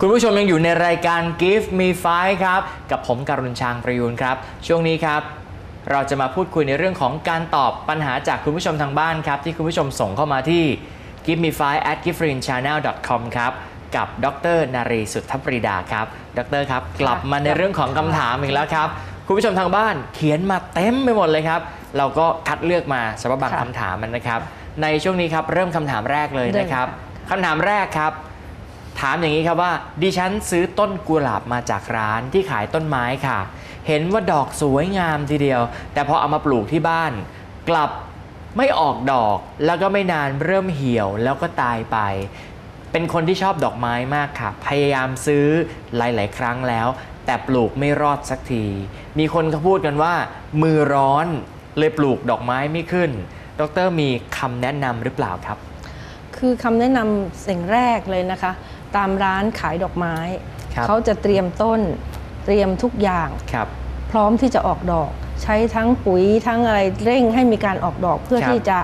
คุณผู้ชมยังอยู่ในรายการ Give Me Five ครับ กับผมการุณชางประยูนครับ ช่วงนี้ครับ เราจะมาพูดคุยในเรื่องของการตอบปัญหาจากคุณผู้ชมทางบ้านครับ ที่คุณผู้ชมส่งเข้ามาที่ give me five at g i f r i n channel com ครับ กับดรนารีสุทธปรีดาครับ ดรครับ กลับมาในเรื่องของคำถามอีกแล้วครับ คุณผู้ชมทางบ้านเขียนมาเต็มไปหมดเลยครับ เราก็คัดเลือกมาเฉพาะบางค่ะคำถามมันนะครับ ในช่วงนี้ครับเริ่มคำถามแรกเลยนะครับคำถามแรกครับ ถามอย่างนี้ครับว่า ดิฉันซื้อต้นกุหลาบมาจากร้านที่ขายต้นไม้ค่ะ เห็นว่าดอกสวยงามทีเดียว แต่พอเอามาปลูกที่บ้าน กลับไม่ออกดอกแล้วก็ไม่นานเริ่มเหี่ยวแล้วก็ตายไป เป็นคนที่ชอบดอกไม้มากค่ะ พยายามซื้อหลาย ๆ ครั้งแล้ว แต่ปลูกไม่รอดสักที มีคนเขาพูดกันว่า มือร้อนเลยปลูกดอกไม้ไม่ขึ้น ดรมีคำแนะนำหรือเปล่าครับ คือคำแนะนำสิ่งแรกเลยนะคะ ตามร้านขายดอกไม้ ครับเขาจะเตรียมต้นเตรียมทุกอย่าง ครับ พร้อมที่จะออกดอก ใช้ทั้งปุ๋ยทั้งอะไรเร่งให้มีการออกดอกเพื่อครับที่จะ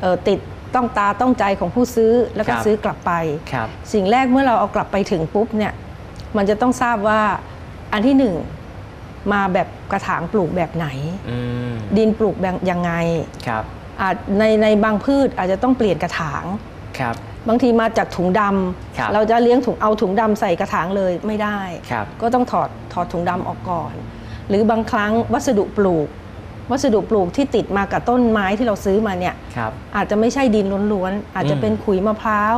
เอ่อติดต้องตาต้องใจของผู้ซื้อแล้วก็ครับ ซื้อกลับไป ครับ สิ่งแรกเมื่อเราเอากลับไปถึงปุ๊บเนี่ยมันจะต้องทราบว่าอันที่หนึ่งมาแบบกระถางปลูกแบบไหน อืมดินปลูกแบบยังไงครับ อาจในในบางพืชอาจจะต้องเปลี่ยนกระถาง ครับ บางทีมาจากถุงดครับำเราจะเลี้ยงถุงเอาถุงดำใส่กระถางเลยไม่ได้ ครับ ก็ต้องถอดถอดถุงดำออกก่อน หรือบางครั้งวัสดุปลูก วัสดุปลูกที่ติดมากับต้นไม้ที่เราซื้อมาเนี่ย ครับ อาจจะไม่ใช่ดินล้วนๆ อาจจะอืมเป็นขุยมะพร้าว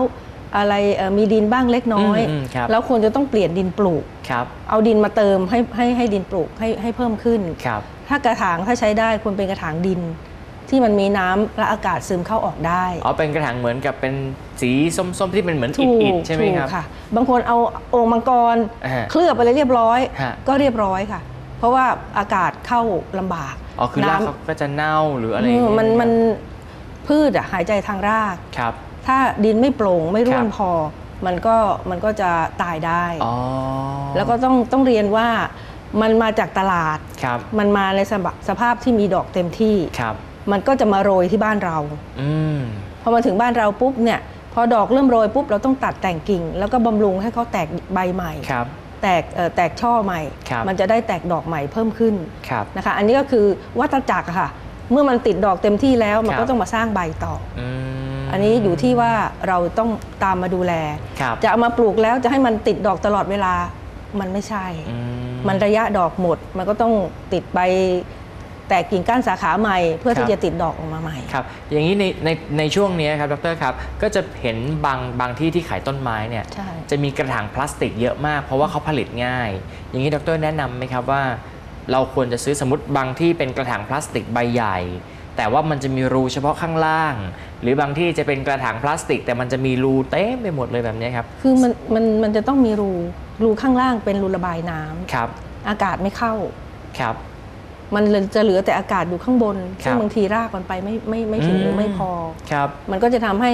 อะไรเอ่อมีดินบ้างเล็กน้อย อืมอืมครับ แล้วควรจะต้องเปลี่ยนดินปลูก ครับ เอาดินมาเติมให้ให้ให้ดินปลูกให้ให้เพิ่มขึ้น ครับ ถ้ากระถางถ้าใช้ได้ควรเป็นกระถางดิน ที่มันมีน้ำและอากาศซึมเข้าออกได้อ๋อเป็นกระถางเหมือนกับเป็นสีส้มๆที่เป็นเหมือนอิฐๆใช่ไหมครับถูกค่ะ บางคนเอาโอ่งมังกรอ่าเคลือบไปเลยเรียบร้อยฮะก็เรียบร้อยค่ะ เพราะว่าอากาศเข้าลำบากอ๋อคือรากเขาก็จะเน่าหรืออะไรอเอย่างอเงี้ยมันมันครับพืชอะหายใจทางรากครับ ถ้าดินไม่โปร่งไม่ร่วครันบพอ มันก็มันก็จะตายได้อ๋อแล้วก็ต้องต้องเรียนว่ามันมาจากตลาดครับมันมาในสภาพสภาพที่มีดอกเต็มที่ครับ มันก็จะมาโรยที่บ้านเราอืมพอมาถึงบ้านเราปุ๊บเนี่ย พอดอกเริ่มโรยปุ๊บเราต้องตัดแต่งกิ่ง แล้วก็บำรุงให้เขาแตกใบใหม่ครับแตกเอ่อแตกช่อใหม่ครับมันจะได้แตกดอกใหม่เพิ่มขึ้นครับนะคะ อันนี้ก็คือวัฏจักรอะค่ะ เมื่อมันติดดอกเต็มที่แล้วมันครับก็ต้องมาสร้างใบต่ออืมอันนี้อยู่ที่ว่าเราต้องตามมาดูแลครับจะเอามาปลูกแล้วจะให้มันติดดอกตลอดเวลามันไม่ใช่อืมมันระยะดอกหมด มันก็ต้องติดใบ แตกกิ่งก้านสาขาใหม่ เพื่อครับที่จะติดดอกออกมาใหม่ครับอย่างนี้ในในในช่วงนี้ครับดรครับ ก็จะเห็นบางบางที่ที่ขายต้นไม้เนี่ยใช่จะมีกระถางพลาสติกเยอะมาก เพราะว่าเขาผลิตง่าย อย่างนี้ดรแนะนำไหมครับว่า เราควรจะซื้อสมมติบางที่เป็นกระถางพลาสติกใบใหญ่ แต่ว่ามันจะมีรูเฉพาะข้างล่าง หรือบางที่จะเป็นกระถางพลาสติก แต่มันจะมีรูเต็มไปหมดเลยแบบนี้ครับคือมันมันมันจะต้องมีรูรูข้างล่างเป็นรูระบายน้ำครับอากาศไม่เข้าครับ มันเลยจะเหลือแต่อากาศอยู่ข้างบนครับซึ่งบางทีรากมันไปไม่ไม่ไม่ถึงอืมหรือไม่พอครับ มันก็จะทำให้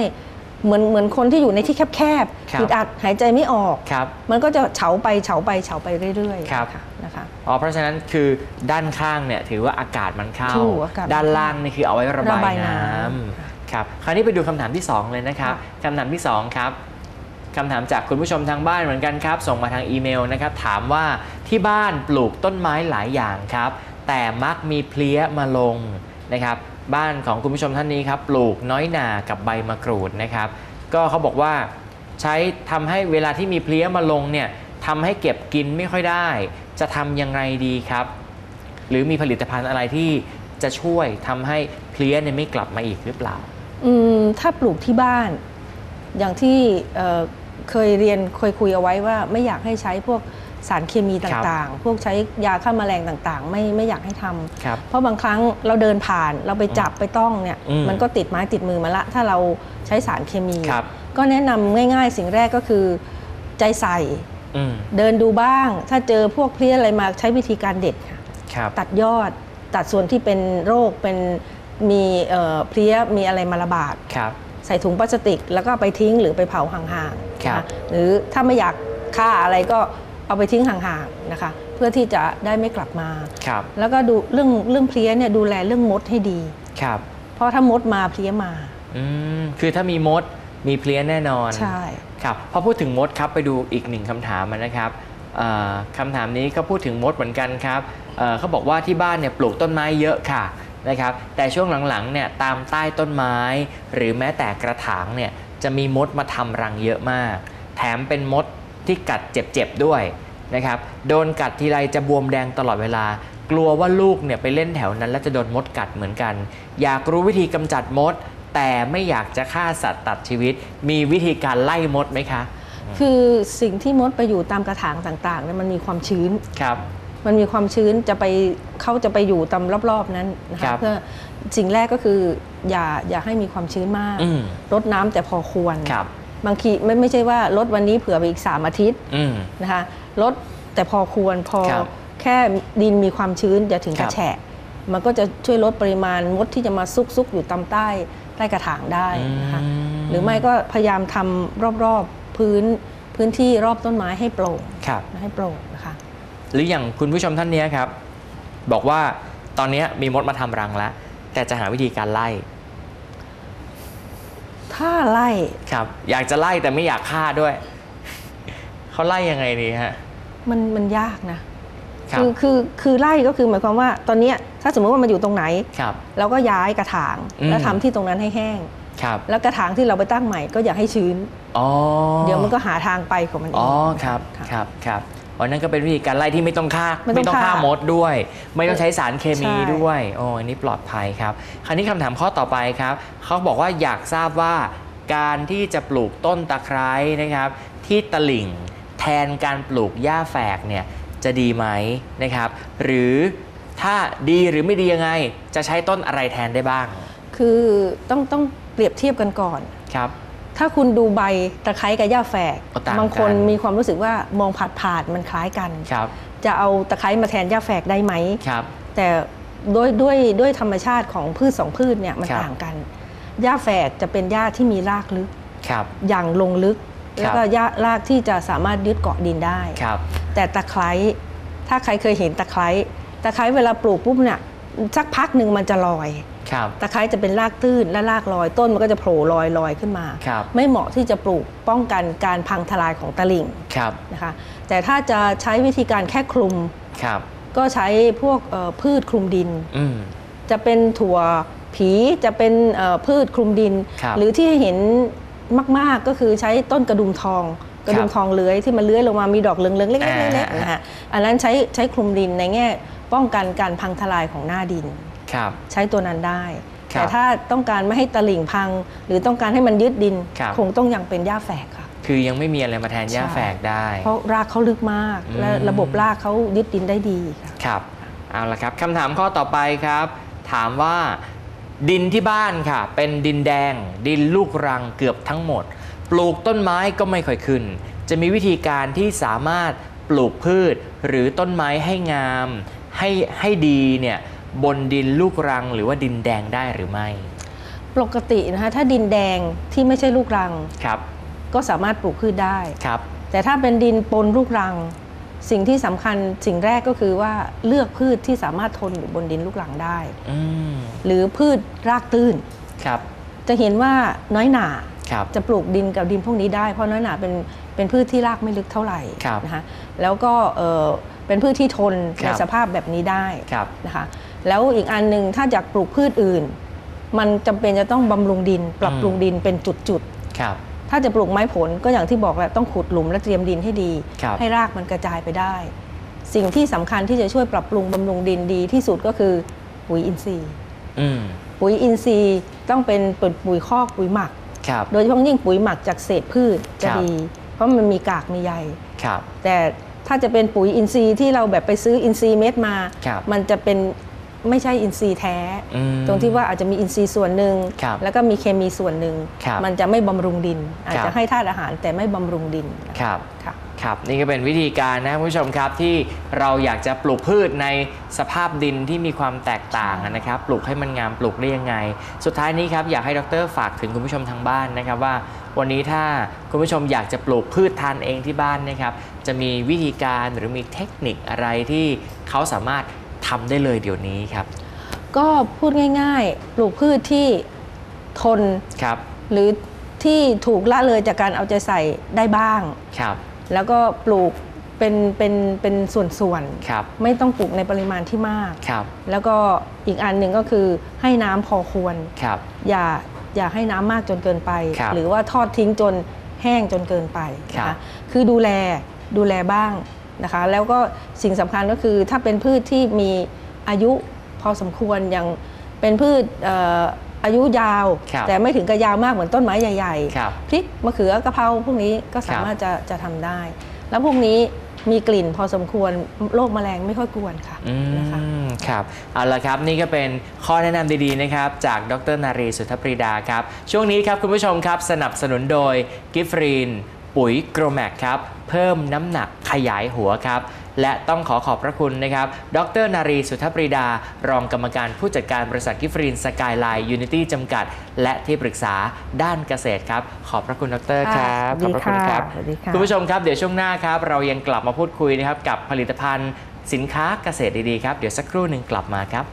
เหมือนเหมือนคนที่อยู่ในที่แคบครับๆอึดอัดหายใจไม่ออกครับมันก็จะเฉาไปเฉาไปเฉาไปเรื่อยๆครับนะะนะคะอ๋อเพราะฉะนั้นคือด้านข้างเนี่ยถือว่าอากาศมันเข้าถูกอากาศมันด้านล่างนี่คือเอาไว้ระบาระบายยน้น้ำำครับคราวนี้ไปดูคำถามที่ 2 เลยนะครับค่ะคำถามที่ 2 ครับคำถามจากคุณผู้ชมทางบ้านเหมือนกันครับ ส่งมาทางอีเมลนะครับ ถามว่าที่บ้านปลูกต้นไม้หลายอย่างครับ แต่มักมีเพลี้ยมาลงนะครับ บ้านของคุณผู้ชมท่านนี้ครับ ปลูกน้อยหนากับใบมะกรูดนะครับ ก็เขาบอกว่าใช้ทำให้เวลาที่มีเพลี้ยมาลงเนี่ยทำให้เก็บกินไม่ค่อยได้ จะทำยังไงดีครับ หรือมีผลิตภัณฑ์อะไรที่จะช่วยทำให้เพลี้ยเนี่ยไม่กลับมาอีกหรือเปล่า อืมถ้าปลูกที่บ้าน อย่างที่เเคยเรียนเคยคุยเอาไว้ว่าไม่อยากให้ใช้พวก สารเคมีต่างๆ พวกใช้ยาฆ่าแมลงต่างๆ ไม่ไม่อยากให้ทำครับเพราะบางครั้งเราเดินผ่านเราไปจับไปต้องเนี่ยอืมมันก็ติดไม้ติดมือมาละ ถ้าเราใช้สารเคมีครับก็แนะนำง่าย ๆ สิ่งแรกก็คือใจใส่อืมเดินดูบ้าง ถ้าเจอพวกเพลี้ยอะไรมาใช้วิธีการเด็ดค่ะครับตัดยอดตัดส่วนที่เป็นโรคเป็นมีเอ่อเพลี้ยมีอะไรมาระบาดครับใส่ถุงพลาสติก แล้วก็ไปทิ้งหรือไปเผาห่างๆครับนะหรือถ้าไม่อยากฆ่าอะไรก็ เอาไปทิ้งห่างๆนะคะ เพื่อที่จะได้ไม่กลับมา ครับแล้วก็ดูเรื่องเรื่องเพลี้ยเนี่ยดูแลเรื่องมดให้ดี ครับเพราะถ้ามดมาเพลี้ยมา อืมคือถ้ามีมดมีเพลี้ยแน่นอนใช่ ครับพอพูดถึงมดครับไปดูอีกหนึ่งคำถามนะครับเอ่อคำถามนี้ก็พูดถึงมดเหมือนกันครับเอ่อเขาบอกว่าที่บ้านเนี่ยปลูกต้นไม้เยอะค่ะนะครับแต่ช่วงหลังๆเนี่ยตามใต้ต้นไม้ หรือแม้แต่กระถางเนี่ยจะมีมดมาทำรังเยอะมาก แถมเป็นมด ที่กัดเจ็บๆด้วยนะครับโดนกัดทีไรจะบวมแดงตลอดเวลา กลัวว่าลูกเนี่ยไปเล่นแถวนั้น แล้วจะโดนมดกัดเหมือนกัน อยากรู้วิธีกำจัดมด แต่ไม่อยากจะฆ่าสัตว์ตัดชีวิต มีวิธีการไล่มดไหมคะ คือสิ่งที่มดไปอยู่ตามกระถางต่างๆเนี่ยมันมีความชื้นครับมันมีความชื้นจะไปเขาจะไปอยู่ตามรอบๆนั้นนะครัคะบเพื่อสิ่งแรกก็คืออย่าอย่าให้มีความชื้นมากอืมรดน้ำแต่พอควรครั บบางทีไม่ไม่ใช่ว่าลดวันนี้เผื่อไปอีก 3 อาทิตย์อืม นะคะลดแต่พอควรพอครับแค่ดินมีความชื้นอย่าถึงคกรัระบ แฉะ มันก็จะช่วยลดปริมาณมดที่จะมาซุกซุกอยู่ตามใต้ใต้กระถางได้นะคะอืมหรือไม่ก็พยายามทำรอบๆพื้นพื้นที่รอบต้นไม้ให้โปร่งครับ ให้โปร่งนะคะ หรืออย่างคุณผู้ชมท่านเนี้ยครับ บอกว่าตอนเนี้ยมีมดมาทำรังแล้วแต่จะหาวิธีการไล่ ถ้าไล่ครับ อยากจะไล่แต่ไม่อยากฆ่าด้วย เขาไล่ยังไงดีฮะ มันมันยากนะครับคือคือคือไล่ก็คือหมายความว่า ตอนเนี้ยถ้าสมมติว่ามันอยู่ตรงไหนครับเราก็ย้ายกระถางอืมแล้วทำที่ตรงนั้นให้แห้งครับ แล้วกระถางที่เราไปตั้งใหม่ก็อย่าให้ชื้นอ๋อเดี๋ยวมันก็หาทางไปของมันเองอ๋อครับค่ะครับครับ วันนั้นก็เป็นวิธีการไล่ที่ไม่ต้องฆ่าไม่ต้องฆ่าฆ่ามดด้วย ไม่ต้องใช้สารเคมีใช่ด้วยโอ้อันนี้ปลอดภัยครับ คราวนี้คำถามข้อต่อไปครับเขาบอกว่าอยากทราบว่าการที่จะปลูกต้นตะไคร้นะครับ ที่ตลิ่งแทนการปลูกหญ้าแฝกเนี่ยจะดีไหมนะครับ หรือถ้าดีหรือไม่ดียังไง จะใช้ต้นอะไรแทนได้บ้าง คือต้องต้องเปรียบเทียบกันก่อนครับ ถ้าคุณดูใบตะไคร้กับหญ้าแฝกอ๋อต่างกัน บางคนมีความรู้สึกว่ามองผาดผาดๆมันคล้ายกัน ครับจะเอาตะไคร้มาแทนหญ้าแฝกได้ไหม ครับ แต่ด้วยด้วยด้วยธรรมชาติของพืชสองพืชเนี่ยมันครับ ต่างกัน หญ้าแฝกจะเป็นหญ้าที่มีรากลึก ครับ อย่างลงลึก ครับ แล้วก็หญ้ารากที่จะสามารถยึดเกาะดินได้ ครับ แต่ตะไคร้ ถ้าใครเคยเห็นตะไคร้ ตะไคร้เวลาปลูกปุ๊บเนี่ยสักพักหนึ่งมันจะลอยครับ ตะไคร้จะเป็นรากตื้นและรากลอยต้นมันก็จะโผล่ลอยลอยขึ้นมาครับไม่เหมาะที่จะปลูกป้องกันการพังทลายของตลิ่งครับนะคะแต่ถ้าจะใช้วิธีการแค่คลุมครับก็ใช้พวกเอ่อพืชคลุมดินอืมจะเป็นถั่วผีจะเป็นเอ่อพืชคลุมดินครับหรือที่เห็นมาก ๆก็คือใช้ต้นกระดุมทองกระดุมทองเลื้อยที่มันเลื้อยลงมามีดอกเหลืองๆเล็กอ่าๆๆๆนะฮะอันนั้นใช้ใช้คลุมดินในแง่ป้องกันการพังทลายของหน้าดินครับ ใช้ตัวนั้นได้ครับแต่ถ้าต้องการไม่ให้ตลิ่งพัง หรือต้องการให้มันยึดดินครับคงต้องยังเป็นหญ้าแฝกค่ะ คือยังไม่มีอะไรมาแทนหญ้าใช่แฝกได้ เพราะรากเขาลึกมากอืมและระบบรากเขายึดดินได้ดีค่ะครับเอาละครับคำถามข้อต่อไปครับ ถามว่าดินที่บ้านค่ะ เป็นดินแดง ดินลูกรังเกือบทั้งหมด ปลูกต้นไม้ก็ไม่ค่อยขึ้น จะมีวิธีการที่สามารถปลูกพืชหรือต้นไม้ให้งาม ให้ให้ดีเนี่ย บนดินลูกรังหรือว่าดินแดงได้หรือไม่ ปกตินะคะถ้าดินแดงที่ไม่ใช่ลูกรัง ครับ ก็สามารถปลูกพืชได้ ครับ แต่ถ้าเป็นดินปนลูกรัง สิ่งที่สำคัญสิ่งแรกก็คือว่าเลือกพืชที่สามารถทนอยู่บนดินลูกรังได้ อืม หรือพืชรากตื้น ครับ จะเห็นว่าน้อยหนาครับ จะปลูกดินกับดินพวกนี้ได้ เพราะน้อยหนาเป็นเป็นพืชที่รากไม่ลึกเท่าไหร่ครับนะคะแล้วก็เอ่อเป็นพืชที่ทนครัในบสภาพแบบนี้ได้ครับ นะคะ แล้วอีกอันหนึ่งถ้าอยากปลูกพืชอื่น มันจำเป็นจะต้องบำรุงดิน ปรับปรุงดินเป็นจุดๆครับถ้าจะปลูกไม้ผลก็อย่างที่บอกแหละต้องขุดหลุมและเตรียมดินให้ดีครับให้รากมันกระจายไปได้ สิ่งที่สำคัญที่จะช่วยปรับปรุงบำรุงดินดีที่สุดก็คือปุ๋ยอินทรีย์อืมปุ๋ยอินทรีย์ต้องเป็นปุ๋ยคอกปุ๋ยหมักครับโดยเฉพาะยิ่งปุ๋ยหมักจากเศษพืชจะครับดี เพราะมันมีกากมีใยครับแต่ถ้าจะเป็นปุ๋ยอินทรีย์ที่เราแบบไปซื้ออินทรีย์เม็ดมาครับมันจะเป็น ไม่ใช่อินทรีย์แท้อืมตรงที่ว่าอาจจะมีอินทรีย์ส่วนหนึ่งครับแล้วก็มีเคมีส่วนหนึ่งครับมันจะไม่บำรุงดิน อาจครัจะบให้ธาตุอาหารแต่ไม่บำรุงดินครับค่ะครับนี่ก็เป็นวิธีการนะคุณผู้ชมครับที่เราอยากจะปลูกพืชในสภาพดินที่มีความแตกต่างนะครับ ปลูกให้มันงามปลูกได้ยังไง สุดท้ายนี้ครับอยากให้ดรฝากถึงคุณผู้ชมทางบ้านนะครับว่า วันนี้ถ้าคุณผู้ชมอยากจะปลูกพืชทานเองที่บ้านนะครับ จะมีวิธีการหรือมีเทคนิคอะไรที่เขาสามารถ ทำได้เลยเดี๋ยวนี้ครับ ก็พูดง่ายๆ ปลูกพืชที่ทน ครับ หรือที่ถูกละเลยจากการเอาใจใส่ได้บ้าง ครับ แล้วก็ปลูกเป็นเป็นเป็นส่วนครับ ๆ ไม่ต้องปลูกในปริมาณที่มาก ครับ แล้วก็อีกอันหนึ่งก็คือให้น้ำพอควร ครับ อย่าอย่าให้น้ำมากจนเกินไป ครับหรือว่าทอดทิ้งจนแห้งจนเกินไปนะครัคะบ คือดูแลดูแลบ้าง นะคะ แล้วก็สิ่งสำคัญก็คือถ้าเป็นพืชที่มีอายุพอสมควรอย่างเป็นพืชเอ่ออายุยาวครับแต่ไม่ถึงกับยาวมากเหมือนต้นไม้ใหญ่ครับๆพริกมะเขือกะเพราพวกนี้ก็สามารถจะจะทำได้ แล้วพวกนี้มีกลิ่นพอสมควรโรคแมลงไม่ค่อยกวนค่ะอืนะคะมครับเอาละครับนี่ก็เป็นข้อแนะนำดีๆนะครับ จากดรนารีสุทธปรีดาครับ ช่วงนี้ครับคุณผู้ชมครับ สนับสนุนโดยกิฟรีน ปุ๋ยโกรแมกครับ เพิ่มน้ำหนักขยายหัวครับ และต้องขอขอบพระคุณนะครับ ดรนารีสุทธปรีดา รองกรรมการผู้จัดการบริษัทกิฟรีนสกายไลน์ยูนิตี้จำกัด และที่ปรึกษาด้านเกษตรครับ ขอบพระคุณดรครับค่ะขอบพระคุณครับสวัสดีค่ะคุณผู้ชมครับเดี๋ยวช่วงหน้าครับ เรายังกลับมาพูดคุยนะครับกับผลิตภัณฑ์สินค้าเกษตรดีๆครับ เดี๋ยวสักครู่หนึ่งกลับมาครับ